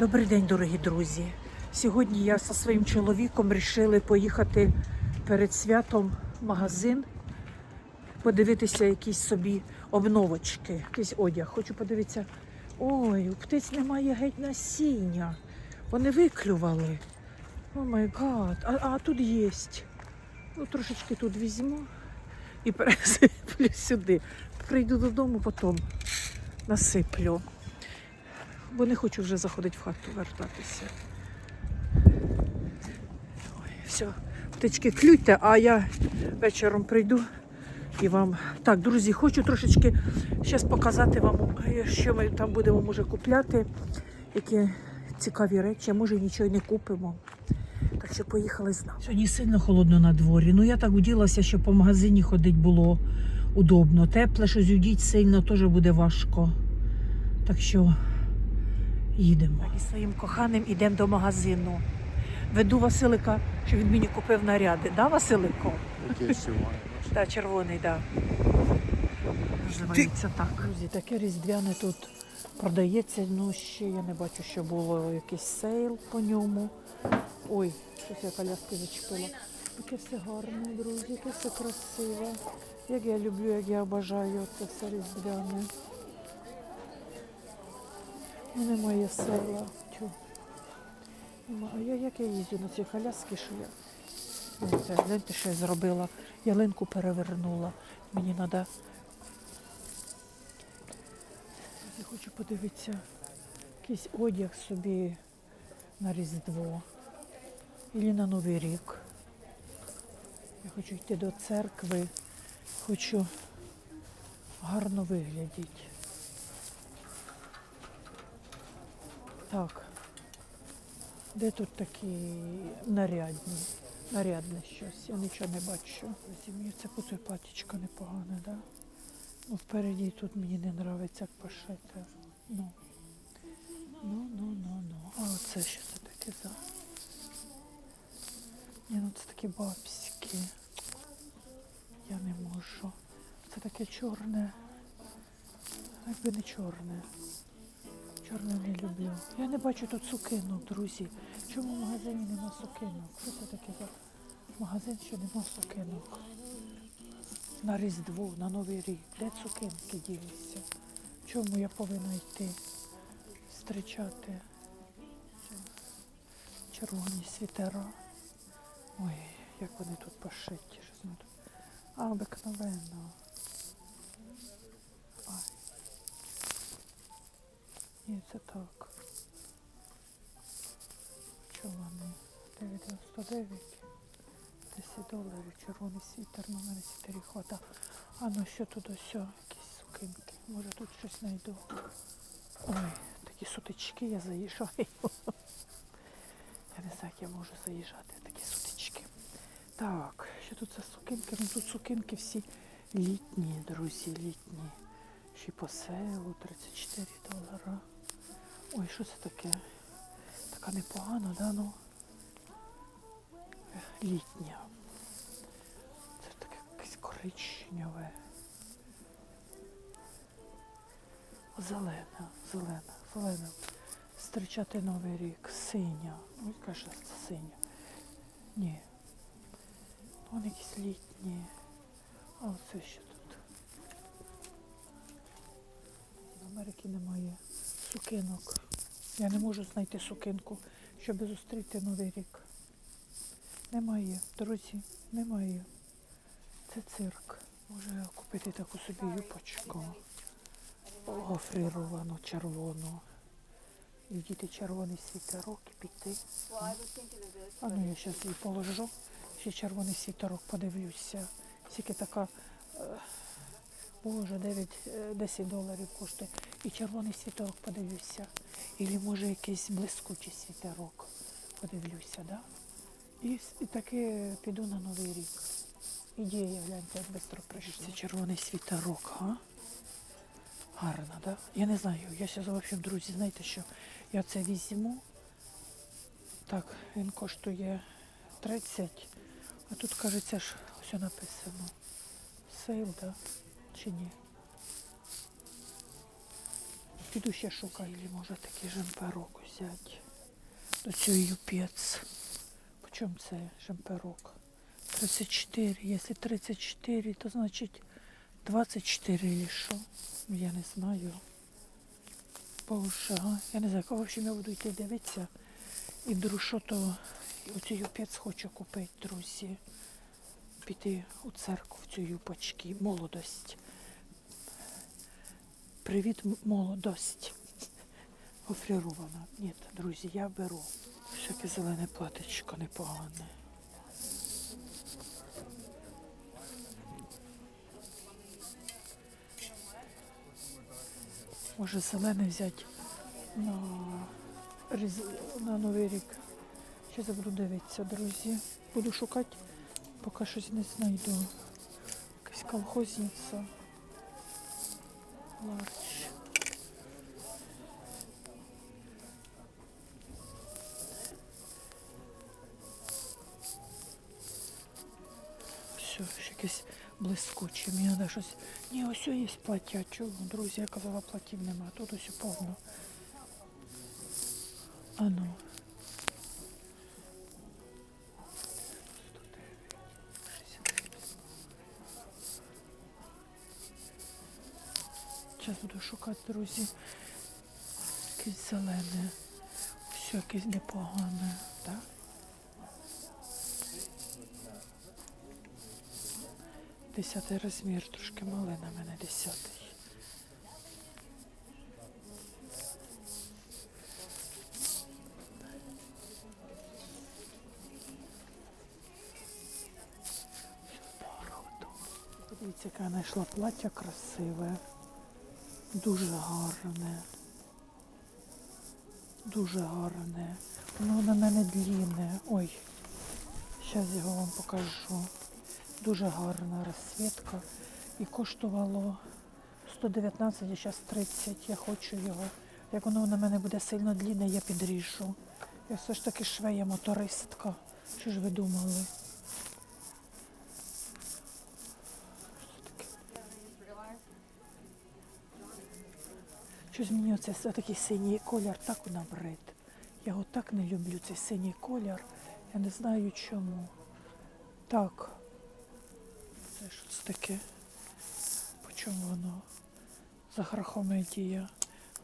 Добрий день, дорогі друзі. Сьогодні я зі своїм чоловіком вирішили поїхати перед святом в магазин, подивитися якісь собі обновочки, якийсь одяг. Хочу подивитися. Ой, у птиць немає геть насіння. Вони виклювали. О май гад. А, тут є. Ну, трошечки тут візьму і пересиплю сюди. Прийду додому, потім насиплю бо не хочу вже заходити в хату вертатися. Ой, все, птички клюйте, а я вечором прийду і вам. Так, друзі, хочу трошечки зараз показати вам, що ми там будемо може купляти, які цікаві речі, може нічого не купимо. Так що поїхали з нами. Сьогодні сильно холодно на дворі. Ну я так уділася, що по магазині ходити було удобно. Тепле, щось удіть сильно теж буде важко. Так що їдемо. І своїм коханим йдемо до магазину. Веду Василика, що він мені купив наряди. Да, Василико? Яке сьогодні? Так, червоний, так. Називається так. Друзі, таке різдвяне тут продається. Ну, ще я не бачу, що було якийсь сейл по ньому. Ой, щось я коляски зачепила. Яке все гарне, друзі, яке все красиве. Як я люблю, як я бажаю це все різдвяне. Немає села. Нема. А я як я їздю на цій коляски, що я. Гляньте, що я зробила. Ялинку перевернула. Мені треба. Я хочу подивитися якийсь одяг собі на Різдво. Ілі на Новий рік. Я хочу йти до церкви, хочу гарно виглядіти. Так. Де тут такі нарядні? Нарядне щось. Я нічого не бачу. Мені це патічка непогана, да? Ну, впереді тут мені не подобається, як пошити. Ну. Ну, ну, ну, ну. А оце що це таке за? Ні, ну це такі бабські. Я не можу. Це таке чорне. Якби не чорне. Чорне не люблю. Я не бачу тут сукинок, друзі. Чому в магазині нема сукинок? Що це таке за магазин, що нема сукинок? На Різдво, на Новий рік. Де сукинки ділися? Чому я повинна йти? Зустрічати червоні світера. Ой, як вони тут пошиті. Воно тут. А, обикновенно. Ні, це так. Що вони? 9,99. 10 доларів. Червоний світер, ну мене світерів хвата. А ну що тут ось, якісь сукинки. Може тут щось знайду. Ой, такі сутички я заїжджаю. Я не знаю, як я можу заїжджати такі сутички. Так, що тут за сукинки? Ну тут сукинки всі літні, друзі, літні. Ще й по селу 34 долара. Ой, що це таке? Така непогана, да, ну? Літня. Це таке якесь коричневе. Зелена, зелена, зелена. Зустрічати новий рік. Синя. Ой, каже, це синя. Ні. Вони якісь літні. А оце що тут? Америки немає сукинок. Я не можу знайти сукинку, щоб зустріти новий рік. Немає, друзі, немає. Це цирк. Може купити таку собі юпочку. Гофрировану, червону. І вдіти червоний світерок і піти. А ну я зараз її положу. Ще червоний світерок подивлюся. Скільки така, е, боже, 9, е, 10 доларів коштує. І червоний світерок подивлюся. Ілі може якийсь блискучий світерок. Подивлюся, да? І, і таки піду на Новий рік. Ідея, гляньте, як швидко прийшла. Це червоний світерок, а? Гарно, да? Я не знаю. Я зараз, в общем, друзі, знаєте, що я це візьму. Так, він коштує 30. А тут, кажеться, ж все написано. Сейл, да? Чи ні? Піду ще шукаю, може такий жемперок взяти. До цього юпець. Почому це жемперок? 34. Якщо 34, то значить 24 чи що? Ну, Я не знаю. Боже, а? я не знаю, кого ще я буду йти дивитися. І що то оцю юпець хочу купити, друзі. Піти у церкву в цю юпочки. Молодость. Привіт, молодость. Гофрірована. Ні, друзі, я беру. Всяке зелене платечко непогане. Може зелене взяти на, на Новий рік. Ще я буду дивитися, друзі. Буду шукати, поки щось не знайду. Якась колхозниця. Ларч. Все, ще якесь блискуче. Мені треба щось. Ні, ось є плаття. Чого? Друзі, я казала, платів нема. Тут ось повно. А Зараз буду шукати, друзі. Якесь зелене. Все якесь непогане, так? Десятий розмір, трошки малий на мене десятий. Подивіться, яка я знайшла плаття красиве. Дуже гарне. Дуже гарне. Воно на мене длінне. Ой, зараз його вам покажу. Дуже гарна розсвітка. І коштувало 119, а зараз 30. Я хочу його. Як воно на мене буде сильно длінне, я підріжу. Я все ж таки швея мотористка. Що ж ви думали? Щось мені оце такий синій колір так набрид. Я його так не люблю, цей синій колір. Я не знаю чому. Так. Це що це таке? По чому воно? Захрахомедія.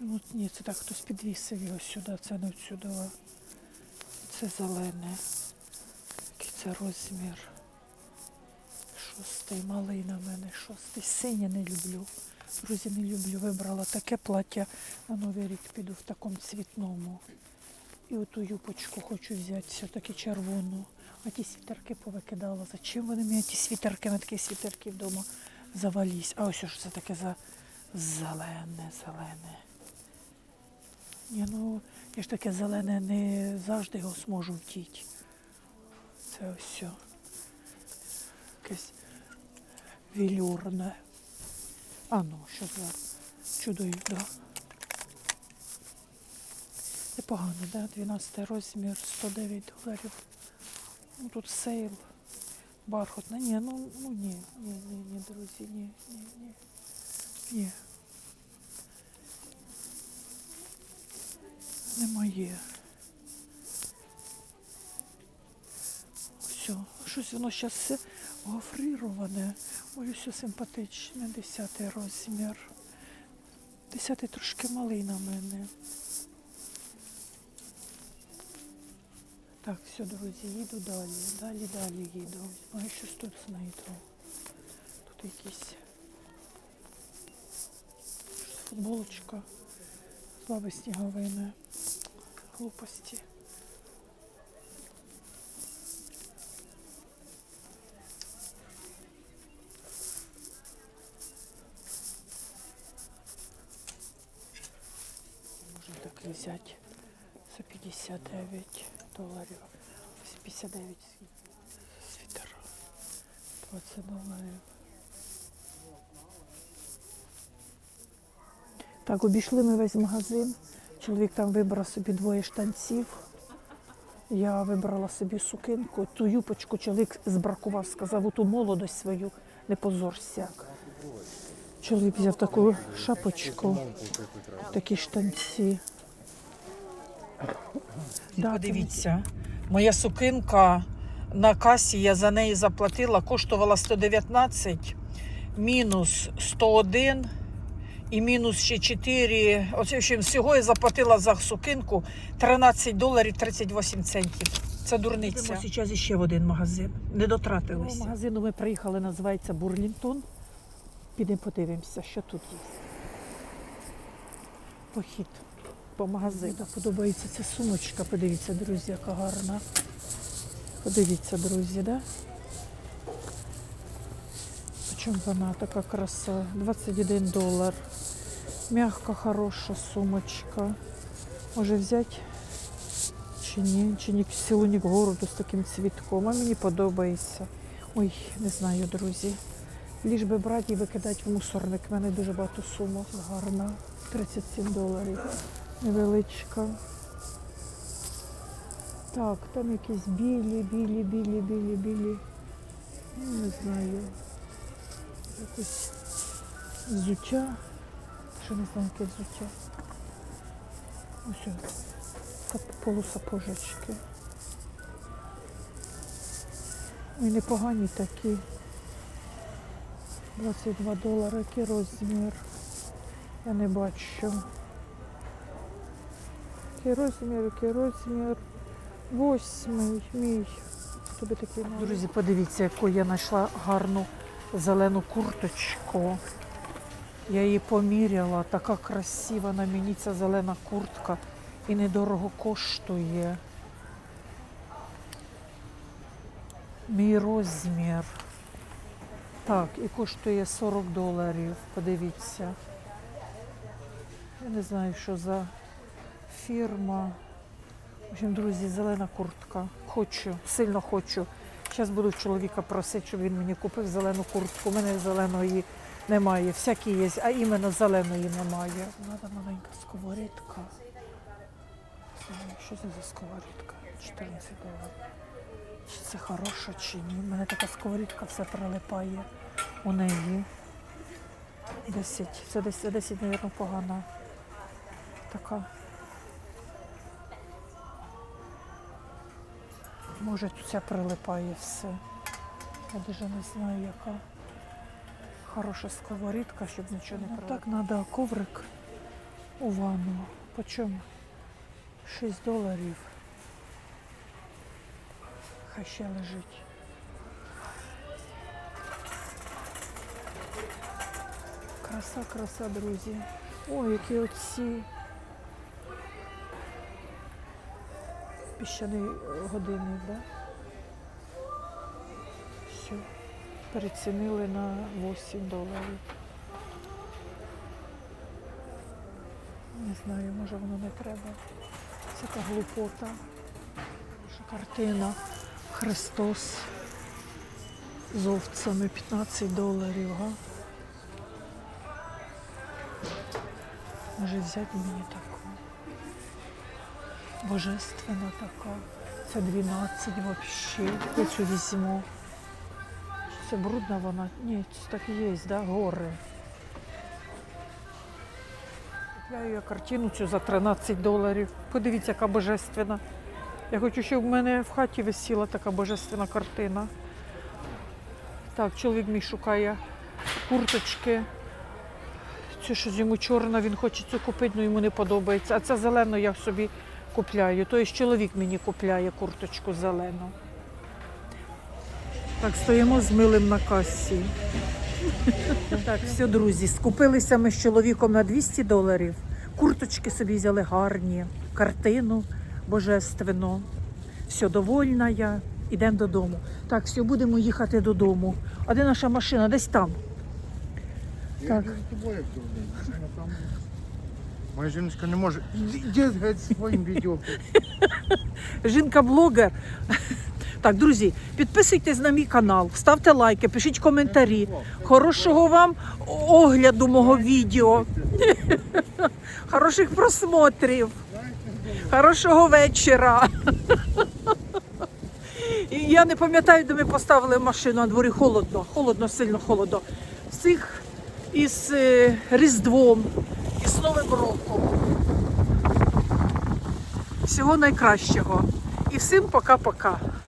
Ну ні, це так хтось підвісив його сюди, це не сюди. Це зелене. Який це розмір. Шостий, малий на мене, шостий. Синє не люблю. Друзі, не люблю. Вибрала таке плаття на Новий рік піду в такому цвітному. І оту юпочку хочу взяти, все-таки червону. А ті світерки повикидала. Зачем вони мені ті світерки, на такі світерки вдома завались. А ось це таке за зелене, зелене. Ні, ну, я ж таке зелене не завжди його зможу втіти. Це ось. Якесь вілюрне. А ну, що за чудо, да? Непогано, да? 12 розмір, 109 доларів. Ну тут сейл. Бархатна. Ні, ну, ну ні, ні, ні, ні, друзі, ні, ні, ні. Ні. Не моє. Все, щось воно зараз все гофрироване. Ой, все симпатичне, 10 розмір. 10 трошки малий на мене. Так, все, друзі, їду далі. Далі, далі їду. Може щось тут знайду. Тут якісь футболочка з баби сніговини. Глупості. Такий взяти за 59 доларів. Ось 59 світер. 20 доларів. Так, обійшли ми весь магазин. Чоловік там вибрав собі двоє штанців. Я вибрала собі сукинку. Ту юпочку чоловік збракував, сказав, у ту молодость свою не позорся. Чоловік взяв таку шапочку, такі штанці. Да, Подивіться, моя сукинка на касі, я за неї заплатила, коштувала 119, мінус 101 і мінус ще 4. Оце, в общем, всього я заплатила за сукинку 13 доларів 38 центів. Це дурниця. Йдемо зараз ще в один магазин. Не До дотратилися. магазину ми приїхали, називається Бурлінтон. Підемо подивимося, що тут є. Похід по магазину. Подобається ця сумочка. Подивіться, друзі, яка гарна. Подивіться, друзі, да? Чому вона така краса? 21 долар. Мягка, хороша сумочка. Може взяти чи ні, чи ні сілунік городу з таким цвітком. А мені подобається. Ой, не знаю, друзі. Ліж би брати і викидати в мусорник. У мене дуже багато сумок. Гарна. 37 доларів. Невеличка. Так, там якісь білі, білі, білі, білі, білі. Ну, Не знаю. Якось взуття. Ще не знаю, яке взуття. Ось. Полусапожечки. Ой, непогані такі. 22 долари, який розмір. Я не бачу. Який розмір, який розмір. Восьмий, мій. Тобі такий Друзі, подивіться, яку я знайшла гарну зелену курточку. Я її поміряла, така красива на мені ця зелена куртка і недорого коштує. Мій розмір. Так, і коштує 40 доларів. Подивіться. Я не знаю, що за фірма. В общем, друзі, зелена куртка. Хочу, сильно хочу. Зараз буду чоловіка просити, щоб він мені купив зелену куртку. У мене зеленої немає. Всякі є, а іменно зеленої немає. Треба маленька сковорідка. Що це за сковорідка? 14 доларів. Чи це хороша, чи ні? У мене така сковорідка все прилипає у неї. 10. Це десь це 10, мабуть, погана. Така. Може, тут ця прилипає все. Я навіть не знаю, яка хороша сковорідка, щоб нічого не прилипало. Так треба коврик у ванну. По чому? 6 доларів. Хай ще лежить. Краса, краса, друзі. Ой, які оці піщаний е, годинник, да? Все. Перецінили на 8 доларів. Не знаю, може воно не треба. Це така глупота. Що картина Христос з овцями 15 доларів, га? Може взяти мені таку. Божественна така. Це 12 взагалі. Я цю візьму. Це брудна вона? Ні, це так і є, да? гори. Купляю я картину цю за 13 доларів. Подивіться, яка божественна. Я хочу, щоб в мене в хаті висіла така божественна картина. Так, чоловік мій шукає курточки. Цю що йому чорна, він хоче цю купити, але йому не подобається. А це зелену я собі купляю. Тобто чоловік мені купляє курточку зелену. Так, стоїмо з милим на касі. Так, все, друзі, скупилися ми з чоловіком на 200 доларів. Курточки собі взяли гарні, картину божественну. Все, довольна я. Ідемо додому. Так, все, будемо їхати додому. А де наша машина? Десь там. Так. йду за тобою, як дурний. Машина там. Моя жіночка не може. Іди геть своїм відео. Жінка-блогер. Так, друзі, підписуйтесь на мій канал, ставте лайки, пишіть коментарі. Хорошого вам огляду мого відео. Хороших просмотрів. Хорошого вечора. І я не пам'ятаю, де ми поставили машину на дворі холодно, холодно, сильно холодно. Всіх із е, Різдвом, з Новим роком. Всього найкращого. І всім пока-пока.